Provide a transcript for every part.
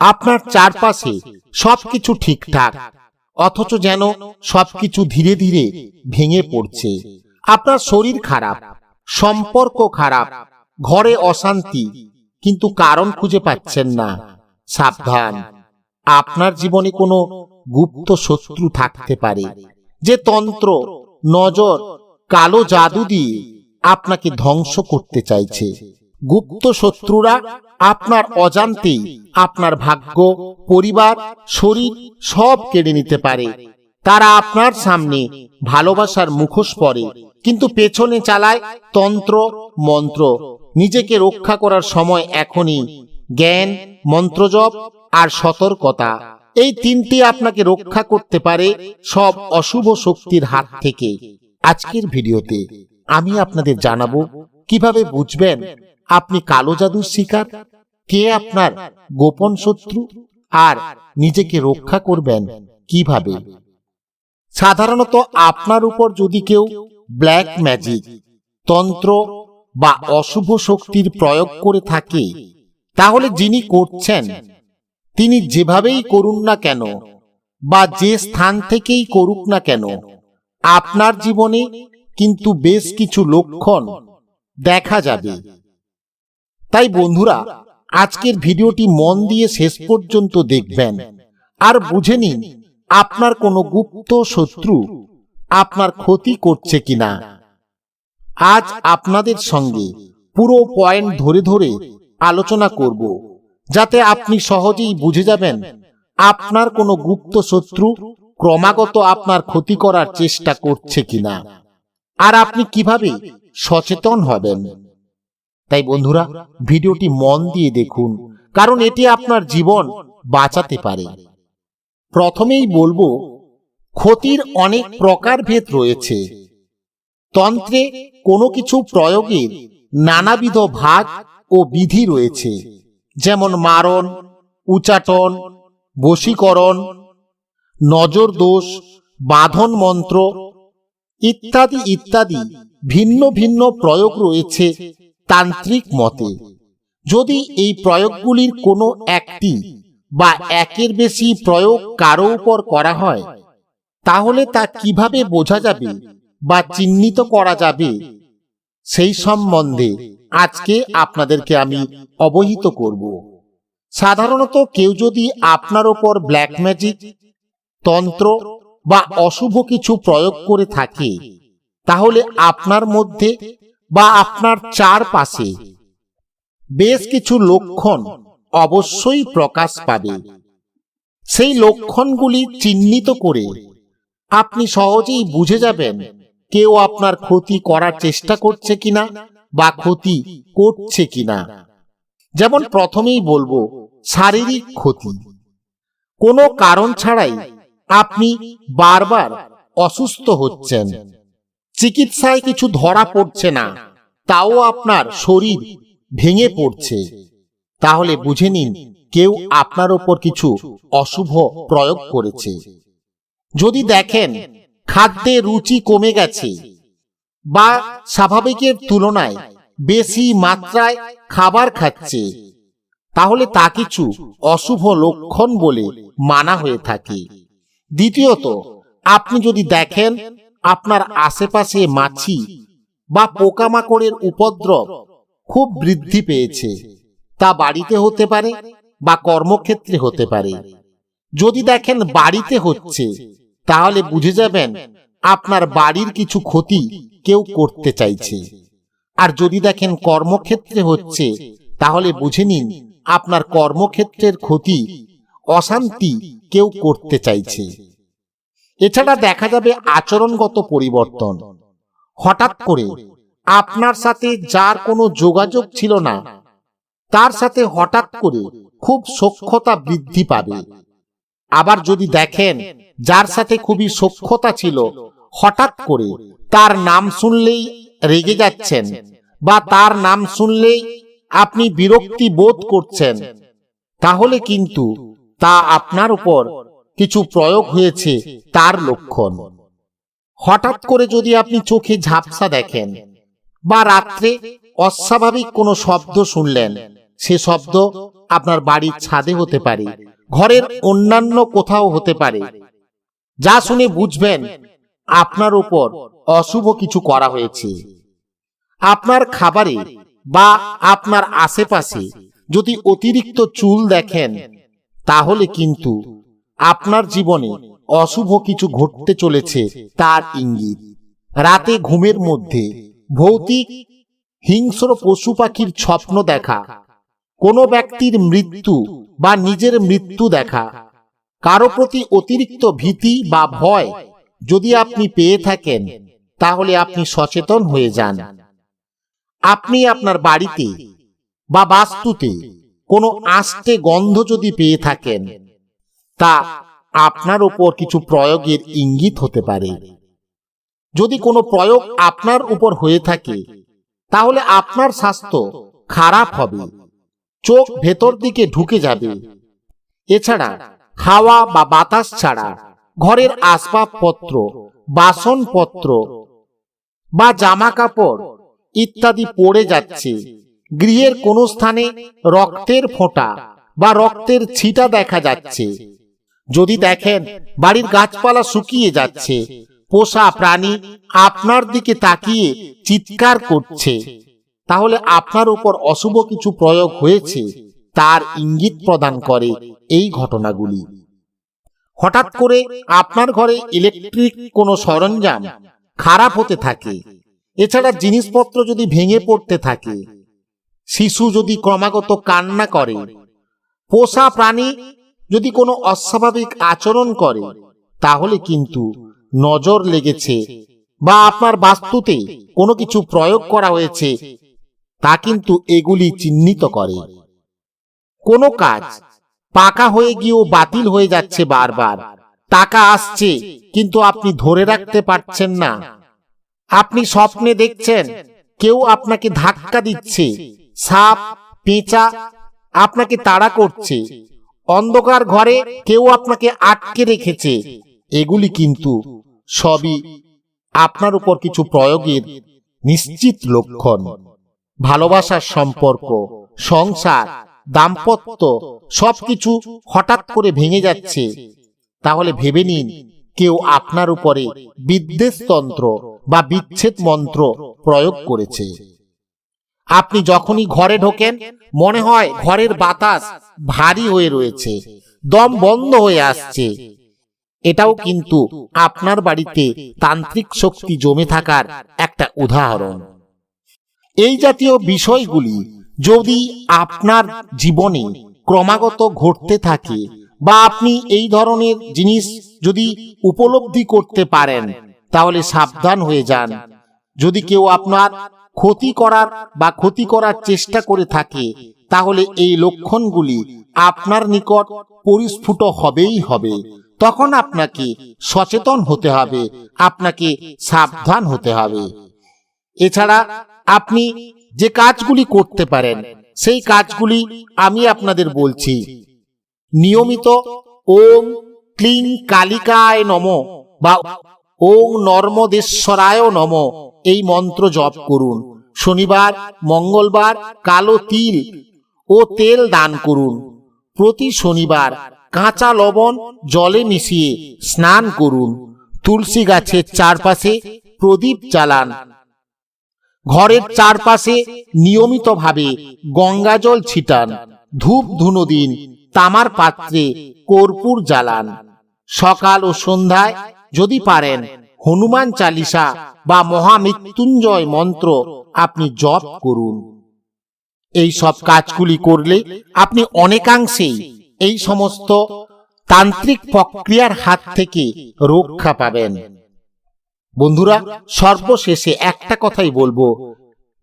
আপনার চারপাশে সবকিছু ঠিকঠাক, অথচ যেন সবকিছু ধীরে ধীরে ভেঙে পড়ছে। আপনার শরীর খারাপ, সম্পর্ক খারাপ, ঘরে অশান্তি, কিন্তু কারণ খুঁজে পাচ্ছেন না। সাবধান, আপনার জীবনে কোনো গুপ্ত শত্রু থাকতে পারে, যে তন্ত্র, নজর, কালো জাদু দিয়ে আপনাকে ধ্বংস করতে চাইছে। গুপ্ত শত্রুরা আপনার অজান্তেই আপনার ভাগ্য, পরিবার, শরীর সব কেড়ে নিতে পারে। তারা আপনার সামনে ভালোবাসার মুখোশ পরে, কিন্তু পেছনে চালায় তন্ত্র, মন্ত্র। নিজেকে রক্ষা করার সময় এখনই জ্ঞান, মন্ত্রজপ আর সতর্কতা, এই তিনটি আপনাকে রক্ষা করতে পারে সব অশুভ শক্তির হাত থেকে। আজকের ভিডিওতে আমি আপনাদের জানাব, কীভাবে বুঝবেন আপনি কালো জাদুর শিকার? কে আপনার গোপন শত্রু? আর নিজেকে রক্ষা করবেন কীভাবে? সাধারণত আপনার উপর যদি কেউ ব্ল্যাক ম্যাজিক, তন্ত্র বা অশুভ শক্তির প্রয়োগ করে থাকে, তাহলে যিনি করছেন, তিনি যেভাবেই করুন না কেন বা যে স্থান থেকেই করুক না কেন, আপনার জীবনে কিন্তু বেশ কিছু লক্ষণ দেখা যাবে। তাই বন্ধুরা, আজকের ভিডিওটি মন দিয়ে শেষ পর্যন্ত দেখবেন। আর বুঝে নিন, আপনার কোনো গুপ্ত শত্রু আপনার ক্ষতি করছে কিনা। আজ আপনাদের সঙ্গে পুরো পয়েন্ট ধরে ধরে আলোচনা করব, যাতে আপনি সহজেই বুঝে যাবেন, আপনার কোনো গুপ্ত শত্রু ক্রমাগত আপনার ক্ষতি করার চেষ্টা করছে কিনা। আর আপনি কীভাবে সচেতন হবেন? তাই বন্ধুরা, ভিডিওটি মন দিয়ে দেখুন, কারণ এটি আপনার জীবন বাঁচাতে পারে। প্রথমেই বলব, ক্ষতির অনেক প্রকারভেদ রয়েছে। তন্ত্রে কোনো কিছু প্রয়োগের নানাবিধ ভাগ ও বিধি রয়েছে, যেমন মারণ, উচাটন, বশীকরণ নজর দোষ বাঁধন মন্ত্র ইত্যাদি ইত্যাদি ভিন্ন ভিন্ন প্রয়োগ রয়েছে তান্ত্রিক মতে, যদি এই প্রয়োগগুলির কোনো একটি বা একের বেশি প্রয়োগ কারও উপর করা হয়, তাহলে তা কীভাবে বোঝা যাবে বা চিহ্নিত করা যাবে? সেই সম্বন্ধে আজকে আপনাদেরকে আমি অবহিত করব। সাধারণত কেউ যদি আপনার ওপর ব্ল্যাক ম্যাজিক, তন্ত্র বা অশুভ কিছু প্রয়োগ করে থাকে, তাহলে আপনার মধ্যে বা আপনার চারপাশে। বেশ কিছু লক্ষণ অবশ্যই প্রকাশ পাবে। সেই লক্ষণগুলি চিহ্নিত করে আপনি সহজেই বুঝে যাবেন কেউ আপনার ক্ষতি করার চেষ্টা করছে কিনা বা ক্ষতি করছে কিনা। যেমন প্রথমেই বলব, শারীরিক ক্ষতি। কোনো কারণ ছাড়াই আপনি বারবার অসুস্থ হচ্ছেন। চিকিৎসায় কিছু ধরা পড়ছে না, তাও আপনার শরীর ভেঙে পড়ছে। তাহলে বুঝে নিন, কেউ আপনার ওপর কিছু অশুভ প্রয়োগ করেছে। যদি দেখেন, খাদ্যে রুচি কমে গেছে বা স্বাভাবিকের তুলনায় বেশি মাত্রায় খাবার খাচ্ছে, তাহলে তা কিছু অশুভ লক্ষণ বলে মানা হয়ে থাকে। দ্বিতীয়ত, আপনি যদি দেখেন আপনার আশেপাশে মাছি বা পোকামাকড়ের উপদ্রব খুব বৃদ্ধি পেয়েছে। তা বাড়িতে হতে পারে বা কর্মক্ষেত্রে হতে পারে। যদি দেখেন বাড়িতে হচ্ছে, তাহলে বুঝে যাবেন আপনার বাড়ির কিছু ক্ষতি কেউ করতে চাইছে। আর যদি দেখেন কর্মক্ষেত্রে হচ্ছে, তাহলে বুঝে নিন আপনার কর্মক্ষেত্রের ক্ষতি, অশান্তি কেউ করতে চাইছে। এছাড়া দেখা যাবে আচরণগত পরিবর্তন। হঠাৎ করে আপনার সাথে যার কোনো যোগাযোগ ছিল না, তার সাথে হঠাৎ করে খুব সক্ষতা বৃদ্ধি পাবে। আবার যদি দেখেন যার সাথে খুবই সক্ষতা ছিল, হঠাৎ করে তার নাম শুনলেই রেগে যাচ্ছেন বা তার নাম শুনলেই আপনি বিরক্তি বোধ করছেন, তাহলে কিন্তু তা আপনার উপর কিছু প্রয়োগ হয়েছে তার লক্ষণ। হঠাৎ করে যদি আপনি চোখে ঝাপসা দেখেন বা রাত্রে অস্বাভাবিক কোনো শব্দ শুনলেন, সে শব্দ আপনার বাড়ির ছাদে হতে পারে, ঘরের অন্যান্য কোথাও হতে পারে। যা শুনে বুঝবেন, আপনার উপর অশুভ কিছু করা হয়েছে। আপনার খাবারে বা আপনার আশেপাশে যদি অতিরিক্ত চুল দেখেন, তাহলে কিন্তু আপনার জীবনে অশুভ কিছু ঘটতে চলেছে, তার ইঙ্গিত। রাতে ঘুমের মধ্যে ভৌতিক হিংস্র পশু পাখির স্বপ্ন দেখা, কোনো ব্যক্তির মৃত্যু বা নিজের মৃত্যু দেখা, কারও প্রতি অতিরিক্ত ভীতি বা ভয় যদি আপনি পেয়ে থাকেন, তাহলে আপনি সচেতন হয়ে যান। আপনি আপনার বাড়িতে বা বাস্তুতে কোনো আষ্টে গন্ধ যদি পেয়ে থাকেন তা আপনার উপর কিছু প্রয়োগের ইঙ্গিত হতে পারে। যদি কোনো প্রয়োগ আপনার উপর হয়ে থাকে, তাহলে আপনার স্বাস্থ্য খারাপ হবে, চোখ ভেতর দিকে ঢুকে যাবে। এছাড়া হাওয়া বা বাতাস ছাড়া ঘরের আসবাবপত্র, বাসনপত্র বা জামা কাপড় ইত্যাদি পড়ে যাচ্ছে। গৃহের কোনো স্থানে রক্তের ফোঁটা বা রক্তের ছিটা দেখা যাচ্ছে। যদি দেখেন বাড়ির গাছপালা শুকিয়ে যাচ্ছে, পোষা প্রাণী আপনার দিকে তাকিয়ে চিৎকার করছে, তাহলে আপনার উপর অশুভ কিছু প্রয়োগ হয়েছে, তার ইঙ্গিত প্রদান করে এই ঘটনাগুলি। হঠাৎ করে আপনার ঘরে ইলেকট্রিক কোনো সরঞ্জাম খারাপ হতে থাকে, এছাড়া জিনিসপত্র যদি ভেঙে পড়তে থাকে, শিশু যদি ক্রমাগত কান্না করে, পোষা প্রাণী যদি কোনো অস্বাভাবিক আচরণ করে, তাহলে কিন্তু নজর লেগেছে বা আপনার বাস্তুতে কোনো কিছু প্রয়োগ করা হয়েছে, তা কিন্তু এগুলি চিহ্নিত করে। কোনো কাজ পাকা হয়ে গিয়েও বাতিল হয়ে যাচ্ছে বারবার। টাকা আসছে, কিন্তু আপনি ধরে রাখতে পারছেন না। আপনি স্বপ্নে দেখছেন, কেউ আপনাকে ধাক্কা দিচ্ছে, সাপ, পেঁচা আপনাকে তাড়া করছে। অন্ধকার ঘরে কেউ আপনাকে আটকে রেখেছে। এগুলি কিন্তু সবই আপনার উপর কিছু প্রয়োগের নিশ্চিত লক্ষণ। ভালোবাসার সম্পর্ক, সংসার, দাম্পত্য সবকিছু হঠাৎ করে ভেঙে যাচ্ছে। তাহলে ভেবে নিন, কেউ আপনার উপরে বিদ্বেষতন্ত্র বা বিচ্ছেদ মন্ত্র প্রয়োগ করেছে। আপনি যখনই ঘরে ঢোকেন, মনে হয় ঘরের বাতাস ভারী হয়ে রয়েছে, দম বন্ধ হয়ে আসছে। এটাও কিন্তু আপনার বাড়িতে তান্ত্রিক শক্তি জমে থাকার একটা উদাহরণ। এই জাতীয় বিষয়গুলি যদি আপনার জীবনে ক্রমাগত ঘটতে থাকে বা আপনি এই ধরনের জিনিস যদি উপলব্ধি করতে পারেন, তাহলে সাবধান হয়ে যান। যদি কেউ আপনার ক্ষতি করার বা ক্ষতি করার চেষ্টা করে থাকে, তাহলে এই লক্ষণগুলি আপনার নিকট পরিস্ফুট হবেই হবে। তখন আপনাকে সচেতন হতে হবে, আপনাকে সাবধান হতে হবে। এছাড়া আপনি যে কাজগুলি করতে পারেন, সেই কাজগুলি আমি আপনাদের বলছি। নিয়মিত ওম ক্লিং কালিকায় নম বা ওং নর্মদেশ্বরায় নম। এই মন্ত্র জপ করুন। শনিবার, মঙ্গলবার, কালো তিল ও তেল দান করুন। প্রতি শনিবার কাঁচা লবণ জলে মিশিয়ে স্নান করুন। তুলসী গাছের চারপাশে প্রদীপ জ্বালান। ঘরের চারপাশে নিয়মিতভাবে গঙ্গাজল ছিটান। ধূপ ধুনো দিন তামার পাত্রে কর্পূর জ্বালান। সকাল ও সন্ধ্যায় যদি পারেন, হনুমান চালিসা বা মহামৃত্যুঞ্জয় মন্ত্র আপনি জপ করুন। এই সব কাজগুলি করলে আপনি অনেকাংশেই এই সমস্ত তান্ত্রিক প্রক্রিয়ার হাত থেকে রক্ষা পাবেন। বন্ধুরা, সর্বশেষে একটা কথাই বলব।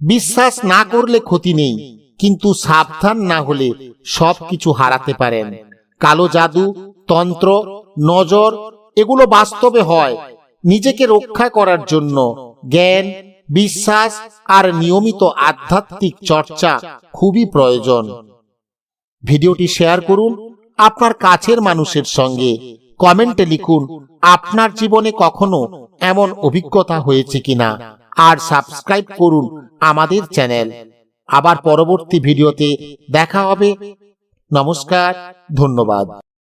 বিশ্বাস না করলে ক্ষতি নেই, কিন্তু সাবধান না হলে সব কিছু হারাতে পারেন। কালো জাদু, তন্ত্র, নজর এগুলো বাস্তবে হয় নিজেকে রক্ষা করার জন্য। জ্ঞান, বিশ্বাস আর নিয়মিত আধ্যাত্মিক চর্চা খুবই প্রয়োজন। ভিডিওটি শেয়ার করুন আপনার কাছের মানুষের সঙ্গে। কমেন্টে লিখুন, আপনার জীবনে কখনো এমন অভিজ্ঞতা হয়েছে কিনা? আর সাবস্ক্রাইব করুন আমাদের চ্যানেল। আবার পরবর্তী ভিডিওতে দেখা হবে। নমস্কার, ধন্যবাদ।